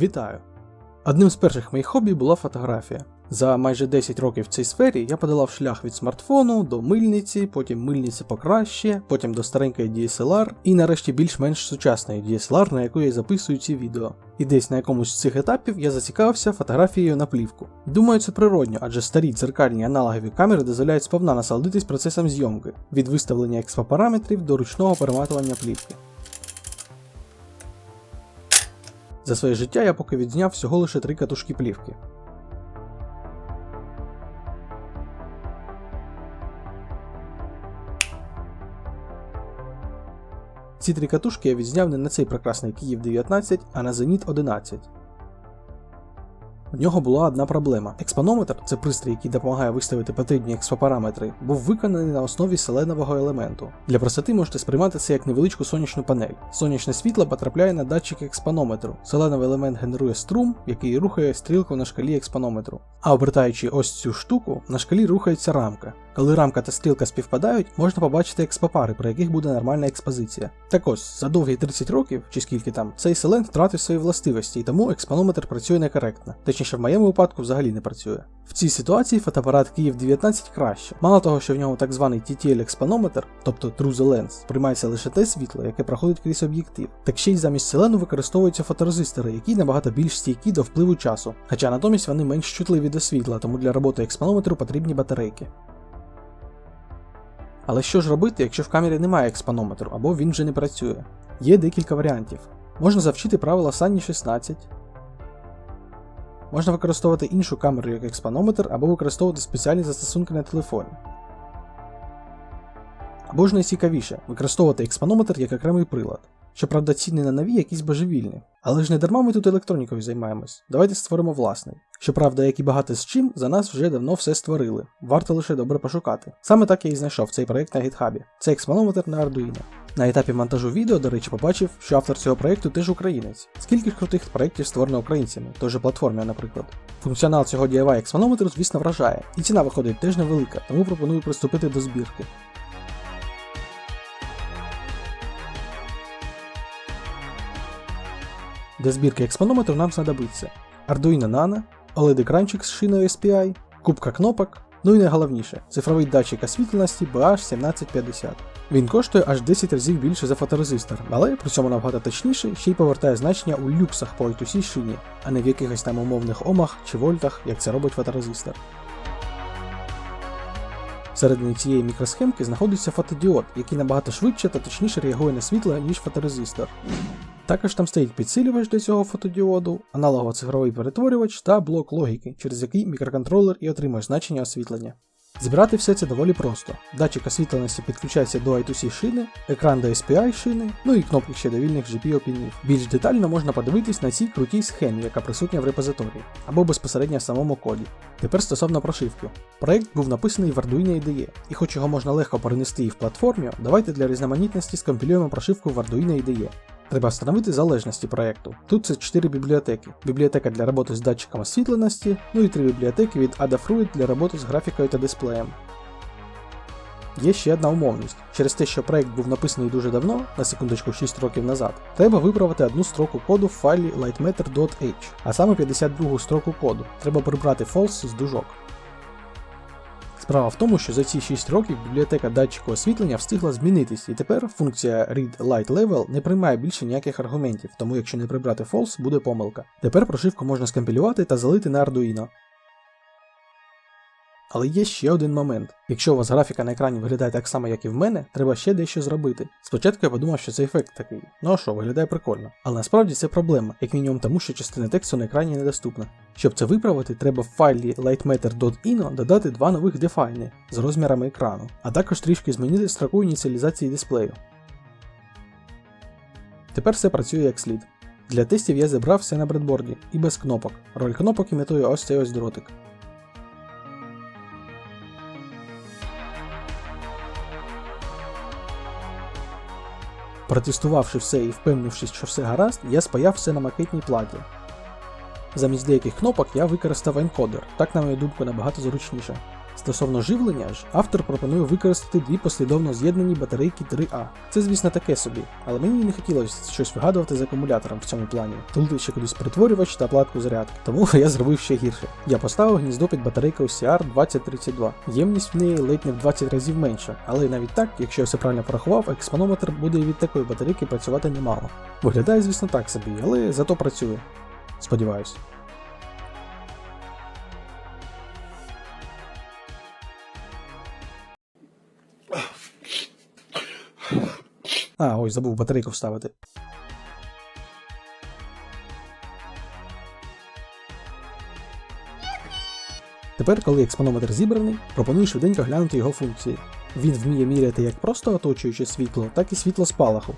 Вітаю! Одним з перших моїх хобі була фотографія. За майже 10 років в цій сфері я подолав шлях від смартфону до мильниці, потім мильниці покраще, потім до старенької DSLR і нарешті більш-менш сучасної DSLR, на яку я записую ці відео. І десь на якомусь з цих етапів я зацікавився фотографією на плівку. Думаю, це природньо, адже старі дзеркальні аналогові камери дозволяють сповна насолодитись процесом зйомки від виставлення експопараметрів до ручного перематування плівки. За своє життя я поки відзняв всього лише три катушки плівки. Ці три катушки я відзняв не на цей прекрасний Київ 19, а на Зеніт 11. В нього була одна проблема. Експонометр це пристрій, який допомагає виставити потрібні експопараметри, був виконаний на основі селенового елементу. Для простоти можете сприймати це як невеличку сонячну панель. Сонячне світло потрапляє на датчик експонометру. Селеновий елемент генерує струм, який рухає стрілку на шкалі експонометру. А обертаючи ось цю штуку, на шкалі рухається рамка. Коли рамка та стрілка співпадають, можна побачити експопари, при яких буде нормальна експозиція. Так ось, за довгі 30 років, чи скільки там, цей селен втратив свої властивості, і тому експонометр працює некоректно. Точніше, в моєму випадку взагалі не працює. В цій ситуації фотоапарат Київ 19 краще. Мало того, що в ньому так званий TTL експонометр, тобто True the Lens, приймається лише те світло, яке проходить крізь об'єктив. Так ще й замість селену використовуються фоторезистори, які набагато більш стійкі до впливу часу. Хоча натомість вони менш чутливі до світла, тому для роботи експонометру потрібні батарейки. Але що ж робити, якщо в камері немає експонометру або він вже не працює? Є декілька варіантів. Можна завчити правила Sunny 16. Можна використовувати іншу камеру як експонометр або використовувати спеціальні застосунки на телефоні. Або ж найцікавіше використовувати експонометр як окремий прилад. Щоправда, ціни на нові якісь божевільні. Але ж не дарма ми тут електронікою займаємось. Давайте створимо власний. Щоправда, як і багато з чим, за нас вже давно все створили. Варто лише добре пошукати. Саме так я і знайшов цей проект на гітхабі. Це експонометр на Arduino. На етапі монтажу відео, до речі, побачив, що автор цього проекту теж українець. Скільки ж крутих проєктів створено українцями, той же платформі, наприклад. Функціонал цього DIY експонометру, звісно, вражає, і ціна виходить теж невелика, тому пропоную приступити до збірки. Для збірки експонометру нам знадобиться Arduino Nano, OLED-екранчик з шиною SPI, кубка кнопок, ну і найголовніше цифровий датчик освітленості BH1750. Він коштує аж 10 разів більше за фоторезистор, але при цьому набагато точніше ще й повертає значення у люксах по I2C шині, а не в якихось там умовних омах чи вольтах, як це робить фоторезистор. Всередині цієї мікросхемки знаходиться фотодіод, який набагато швидше та точніше реагує на світло, ніж фоторезистор. Також там стоїть підсилювач для цього фотодіоду, аналогово-цифровий перетворювач та блок логіки, через який мікроконтролер і отримує значення освітлення. Збирати все це доволі просто. Датчик освітленості підключається до I2C шини, екран до SPI шини, ну і кнопки ще до вільних GPIO пінів. Більш детально можна подивитись на цій крутій схемі, яка присутня в репозиторії, або безпосередньо в самому коді. Тепер стосовно прошивки. Проект був написаний в Arduino IDE, і хоч його можна легко перенести і в платформі, давайте для різноманітності скомпілюємо прошивку в Arduino IDE. Треба встановити залежності проєкту. Тут це 4 бібліотеки. Бібліотека для роботи з датчиком освітленості, ну і 3 бібліотеки від Adafruit для роботи з графікою та дисплеєм. Є ще одна умовність. Через те, що проект був написаний дуже давно, на секундочку 6 років назад, треба виправити одну строку коду в файлі lightmeter.h, а саме 52 строку коду. Треба прибрати false з дужок. Справа в тому, що за ці 6 років бібліотека датчику освітлення встигла змінитись, і тепер функція Read Light Level не приймає більше ніяких аргументів, тому якщо не прибрати false, буде помилка. Тепер прошивку можна скомпілювати та залити на Arduino. Але є ще один момент. Якщо у вас графіка на екрані виглядає так само, як і в мене, треба ще дещо зробити. Спочатку я подумав, що це ефект такий. Ну а що, виглядає прикольно. Але насправді це проблема, як мінімум тому, що частина тексту на екрані недоступна. Щоб це виправити, треба в файлі lightmeter.ino додати два нових дефайни з розмірами екрану, а також трішки змінити строку ініціалізації дисплею. Тепер все працює як слід. Для тестів я зібрав все на бредборді і без кнопок. Роль кнопок імітує ось цей ось дротик. Протестувавши все і впевнившись, що все гаразд, я спаяв все на макетній платі. Замість деяких кнопок я використав енкодер, так на мою думку набагато зручніше. Стосовно живлення ж, автор пропонує використати дві послідовно з'єднані батарейки 3А. Це, звісно, таке собі, але мені не хотілося щось вигадувати з акумулятором в цьому плані, тулити ще кудись притворювач та платку зарядки. Тому я зробив ще гірше. Я поставив гніздо під батарейку CR 2032. Ємність в неї ледь не в 20 разів менша, але навіть так, якщо я все правильно порахував, експонометр буде від такої батарейки працювати немало. Виглядає, звісно, так собі, але зато працює. Сподіваюсь. А, ой, забув батарейку вставити. Тепер, коли експонометр зібраний, пропоную швиденько глянути його функції. Він вміє міряти як просто оточуюче світло, так і світло спалаху.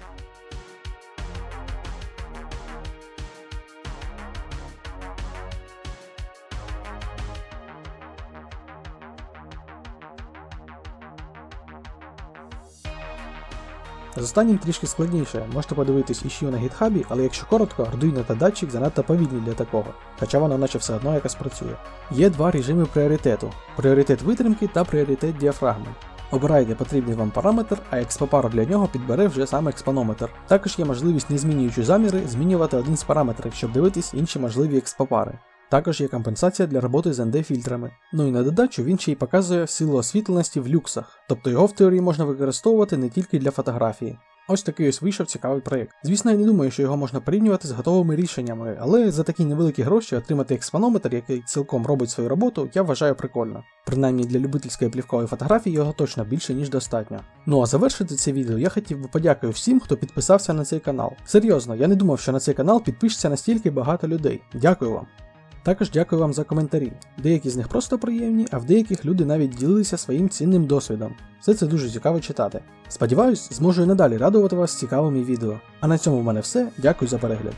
З останнім трішки складніше, можете подивитись іще на гітхабі, але якщо коротко, Arduino та датчик занадто повільні для такого, хоча воно наче все одно якось працює. Є два режими пріоритету: пріоритет витримки та пріоритет діафрагми. Обирайте потрібний вам параметр, а експопару для нього підбере вже сам експонометр. Також є можливість, не змінюючи заміри, змінювати один з параметрів, щоб дивитись інші можливі експопари. Також є компенсація для роботи з ND-фільтрами. Ну і на додачу він ще й показує силу освітленості в люксах, тобто його в теорії можна використовувати не тільки для фотографії. Ось такий ось вийшов цікавий проєкт. Звісно, я не думаю, що його можна порівнювати з готовими рішеннями, але за такі невеликі гроші отримати експонометр, який цілком робить свою роботу, я вважаю прикольно. Принаймні для любительської плівкової фотографії його точно більше, ніж достатньо. Ну а завершити це відео я хотів би подякувати всім, хто підписався на цей канал. Серйозно, я не думав, що на цей канал підпишеться настільки багато людей. Дякую вам. Також дякую вам за коментарі. Деякі з них просто приємні, а в деяких люди навіть ділилися своїм цінним досвідом. Все це дуже цікаво читати. Сподіваюсь, зможу і надалі радувати вас цікавими відео. А на цьому в мене все. Дякую за перегляд.